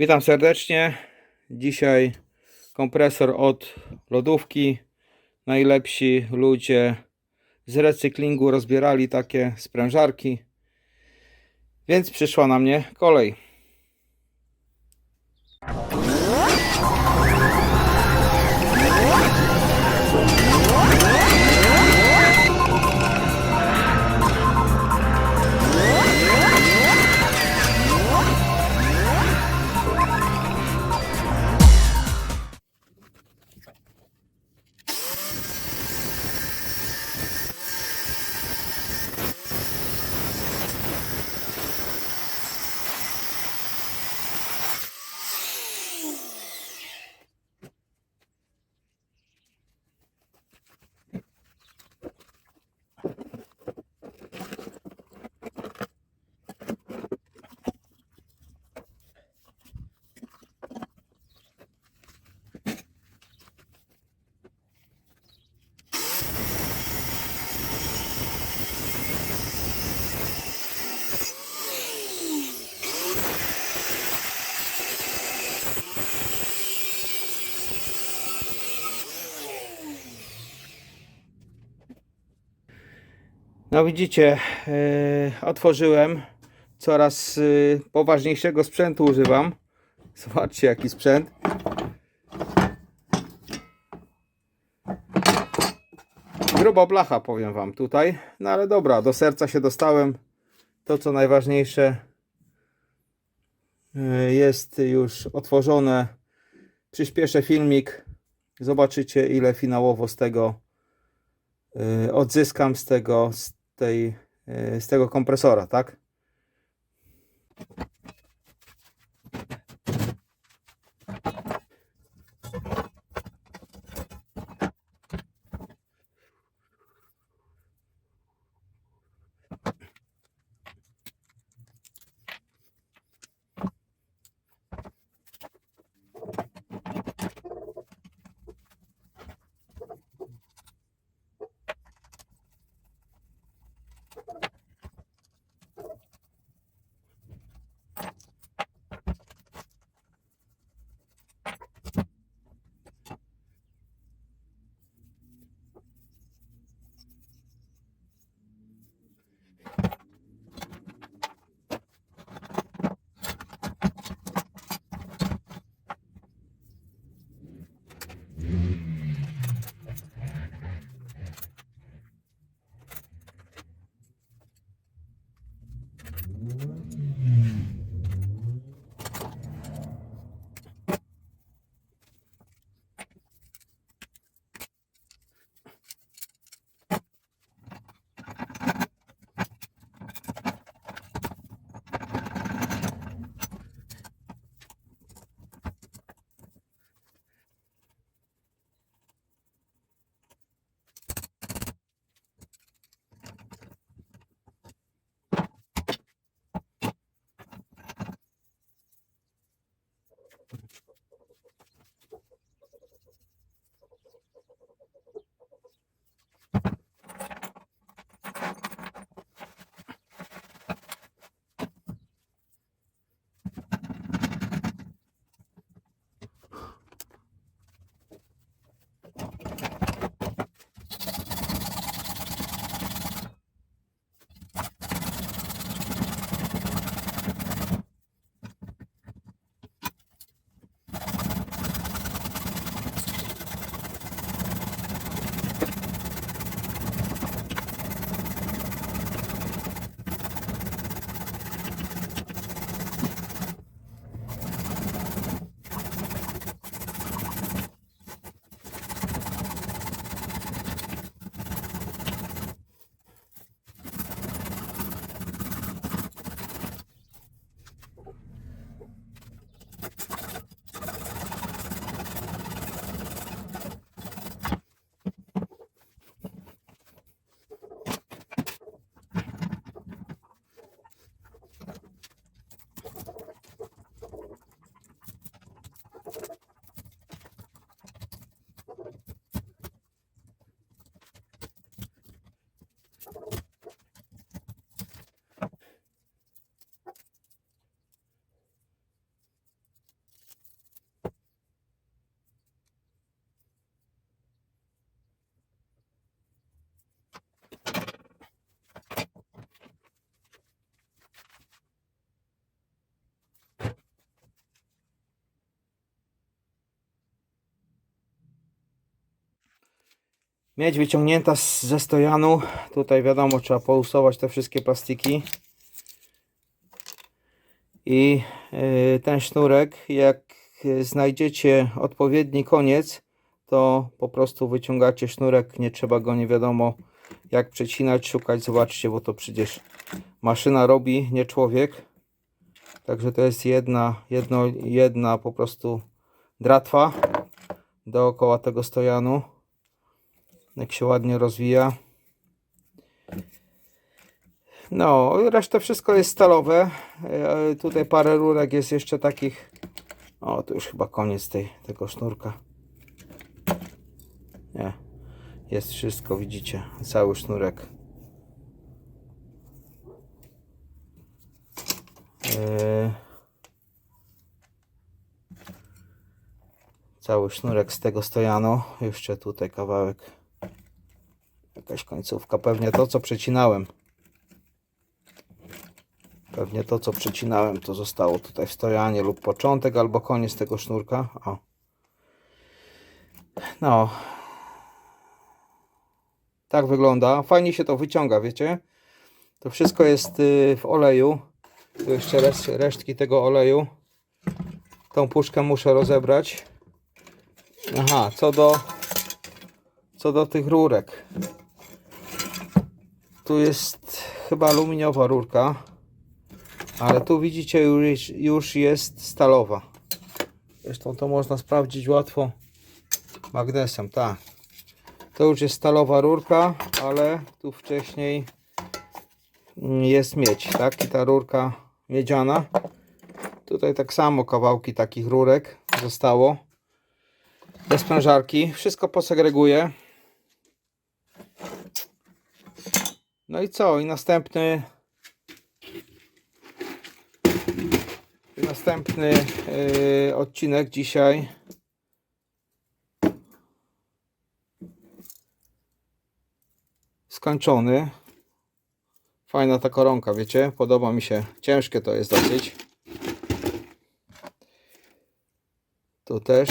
Witam serdecznie. Dzisiaj kompresor od lodówki. Najlepsi ludzie z recyklingu rozbierali takie sprężarki. Więc przyszła na mnie kolej. No widzicie, yy, otworzyłem. Coraz yy, poważniejszego sprzętu używam. Zobaczcie jaki sprzęt. Grubo blacha powiem wam tutaj. No ale dobra, do serca się dostałem. To co najważniejsze yy, jest już otworzone. Przyspieszę filmik. Zobaczycie ile finałowo z tego odzyskam z tego, z tej, y, z tego kompresora, tak? Miedź wyciągnięta z, ze stojanu. Tutaj wiadomo, trzeba pousuwać te wszystkie plastiki. I y, ten sznurek, jak y, znajdziecie odpowiedni koniec, to po prostu wyciągacie sznurek. Nie trzeba go nie wiadomo jak przecinać, szukać. Zobaczcie, bo to przecież maszyna robi, nie człowiek. Także to jest jedna, jedno, jedna po prostu dratwa dookoła tego stojanu. Jak się ładnie rozwija. No, reszta wszystko jest stalowe. E, Tutaj parę rurek jest jeszcze takich. O, to już chyba koniec tej, tego sznurka. Nie. Jest wszystko, widzicie. Cały sznurek. Yy. Cały sznurek z tego stojanu. Jeszcze tutaj kawałek. Jakaś końcówka. Pewnie to, co przecinałem. Pewnie to, co przecinałem, to zostało tutaj w stojanie lub początek albo koniec tego sznurka. O. No. Tak wygląda. Fajnie się to wyciąga, wiecie? To wszystko jest y, w oleju. Tu jeszcze resz- resztki tego oleju. Tą puszkę muszę rozebrać. Aha, co do co do tych rurek. Tu jest chyba aluminiowa rurka. Ale tu widzicie już, już jest stalowa. Zresztą to można sprawdzić łatwo magnesem, tak. To już jest stalowa rurka, ale tu wcześniej jest miedź, tak? I ta rurka miedziana. Tutaj tak samo kawałki takich rurek zostało. Bez sprężarki. Wszystko posegreguję. No i co? I następny następny yy, odcinek dzisiaj skończony. Fajna ta koronka, wiecie? Podoba mi się. Ciężkie to jest dosyć. Tu też.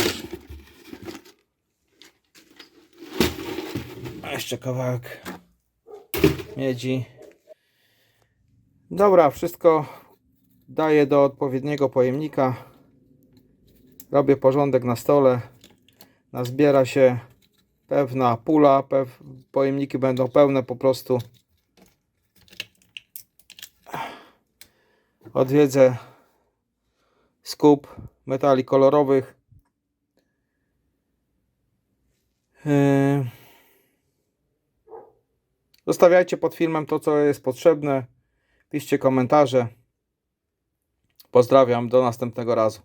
A Jeszcze kawałek miedzi. Dobra, wszystko daję do odpowiedniego pojemnika. Robię porządek na stole. Nazbiera się pewna pula. Pew... Pojemniki będą pełne po prostu. Odwiedzę skup metali kolorowych. Yy. Zostawiajcie pod filmem to, co jest potrzebne. Piszcie komentarze. Pozdrawiam, do następnego razu.